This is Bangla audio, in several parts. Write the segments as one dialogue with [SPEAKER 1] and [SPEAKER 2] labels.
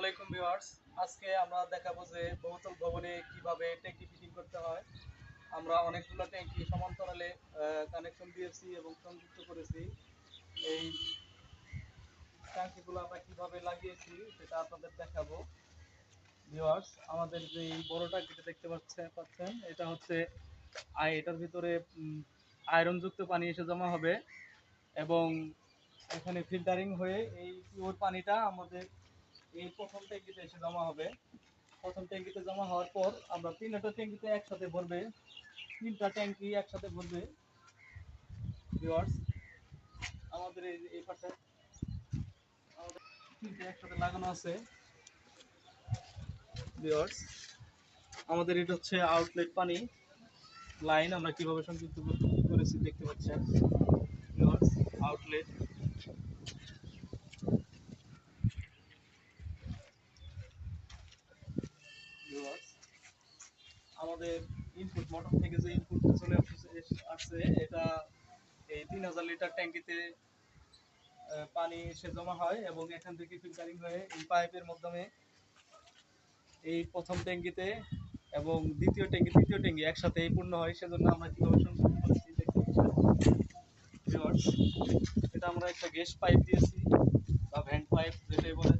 [SPEAKER 1] আলাইকুম আজকে আমরা দেখাবো যে বহুতল ভবনে কীভাবে ট্যাঙ্কি ফিটিং করতে হয়। আমরা অনেকগুলো ট্যাঙ্কি সমান্তরালে কানেকশন দিয়েছি এবং সংযুক্ত করেছি। এই ট্যাঙ্কিগুলো আমরা কীভাবে লাগিয়েছি সেটা আপনাদের দেখাবো। আমাদের যে দেখতে পাচ্ছেন, এটা হচ্ছে এটার ভিতরে আয়রন যুক্ত পানি এসে জমা হবে এবং এখানে ফিল্টারিং হয়ে এই পিওর পানিটা আমাদের এই প্রথম ট্যাঙ্কিতে এসে জমা হবে। প্রথম ট্যাঙ্কিতে জমা হওয়ার পর আমরা তিনটা ট্যাঙ্কিতে একসাথে ভরবে। তিনটা ট্যাঙ্কি একসাথে ভরবে। ভিউয়ার্স আমাদের এই এই পাশে আমাদের তিনটে একসাথে লাগানো আছে। ভিউয়ার্স আমাদের এটা হচ্ছে আউটলেট পানি। লাইন আমরা কীভাবে সংযুক্ত কর- করেছি দেখতে পাচ্ছেন। ভিউয়ার্স আউটলেট আমাদের ইনপুট মোটর থেকে যে ইনপুট চলে আসছে এটা এই তিন হাজার লিটার ট্যাঙ্কিতে পানি এসে জমা হয় এবং এখান থেকে ফিল্টারিং হয়ে এই পাইপের মাধ্যমে এই প্রথম ট্যাঙ্কিতে এবং দ্বিতীয় ট্যাঙ্কি তৃতীয় ট্যাঙ্কি একসাথে এই পূর্ণ হয় সেজন্য আমরা সংযুক্ত করেছি Viewers, এটা আমরা একটা গ্যাস পাইপ দিয়েছি বা ভ্যান্ট পাইপ যেটাই বলে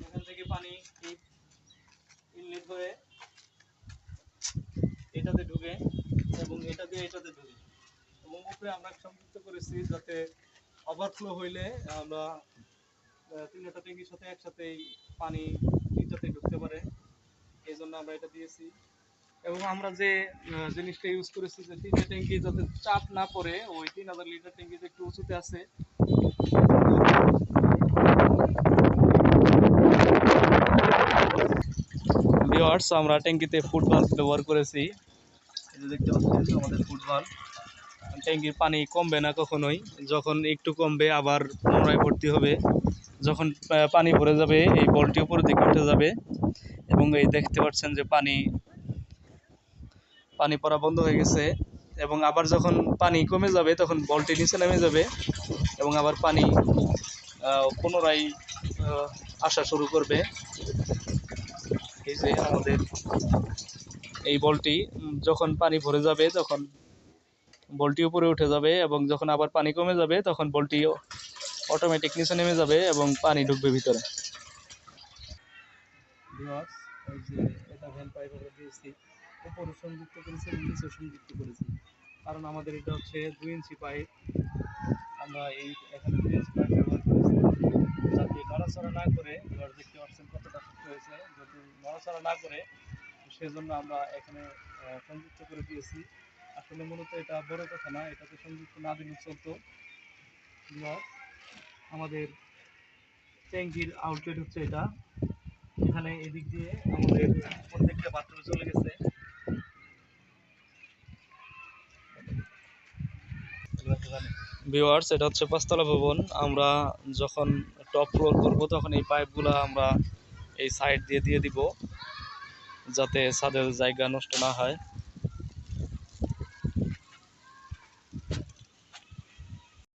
[SPEAKER 1] এখান থেকে পানি এই ইনলেট হয়ে এটাতে ঢুকে এবং এটা দিয়ে এটাতে ঢুকে এবং আমরা সংযুক্ত করেছি যাতে ওভারফ্লো হইলে আমরা তিনটা ট্যাঙ্কির সাথে একসাথে পানি তিনটাতে ঢুকতে পারে। এই জন্য আমরা এটা দিয়েছি। এবং আমরা যে জিনিসটা ইউজ করেছি যে তিনটা ট্যাঙ্কি যাতে চাপ না পড়ে ওই তিন হাজার লিটার ট্যাঙ্কি যে একটু উঁচুতে আছে ভিওয়ার্স আমরা ট্যাঙ্কিতে ফুটবল ব্যবহার করেছি। দেখতে পাচ্ছেন আমাদের ফুড বাল্ব ট্যাঙ্কির পানি কমবে না কখনোই। যখন একটু কমবে, আবার পুনরায় ভর্তি হবে। যখন পানি ভরে যাবে, এই বলটি উপরের দিকে উঠে যাবে। এবং এই দেখতে পাচ্ছেন যে পানি পানি পড়া বন্ধ হয়ে গেছে। এবং আবার যখন পানি কমে যাবে, তখন বলটি নিচে নেমে যাবে। এবং আবার পানি পুনরায় আসা শুরু করবে। এই যে আমাদের এই বলটি যখন পানি ভরে যাবে, তখন বলটি উপরে উঠে যাবে এবং যখন আবার পানি কমে যাবে, তখন বলটি অটোমেটিক নিচে নেমে যাবে এবং পানি ঢুকবে ভিতরে। সংযুক্ত এবং কারণ আমাদের এটা হচ্ছে দুই ইঞ্চি পাইপ আমরা এই এখানে দুই ইঞ্চি পাইপ ব্যবহার করেছি। যাতে নড়াচড়া না করে, এবার দেখতে পাচ্ছেন কতটা শক্ত হয়েছে। যদি নড়াচড়া না করে, সেজন্য আমরা এখানে সংযুক্ত করে দিয়েছি। আসলে মূলত এটা বড় কথা না এটাতে সংযুক্ত না দিলে চলতো আমাদের ট্যাঙ্কির আউটলেট হচ্ছে এটা। এখানে এদিক দিয়ে আমাদের প্রত্যেকটা বাথরুমে চলে গেছে। ভিওয়ার্স এটা হচ্ছে পাঁচতলা ভবন। আমরা যখন টপ ফ্লোর করব, তখন এই পাইপগুলো আমরা এই সাইড দিয়ে দিয়ে দিব, যাতে ছাদের জায়গা নষ্ট না হয়।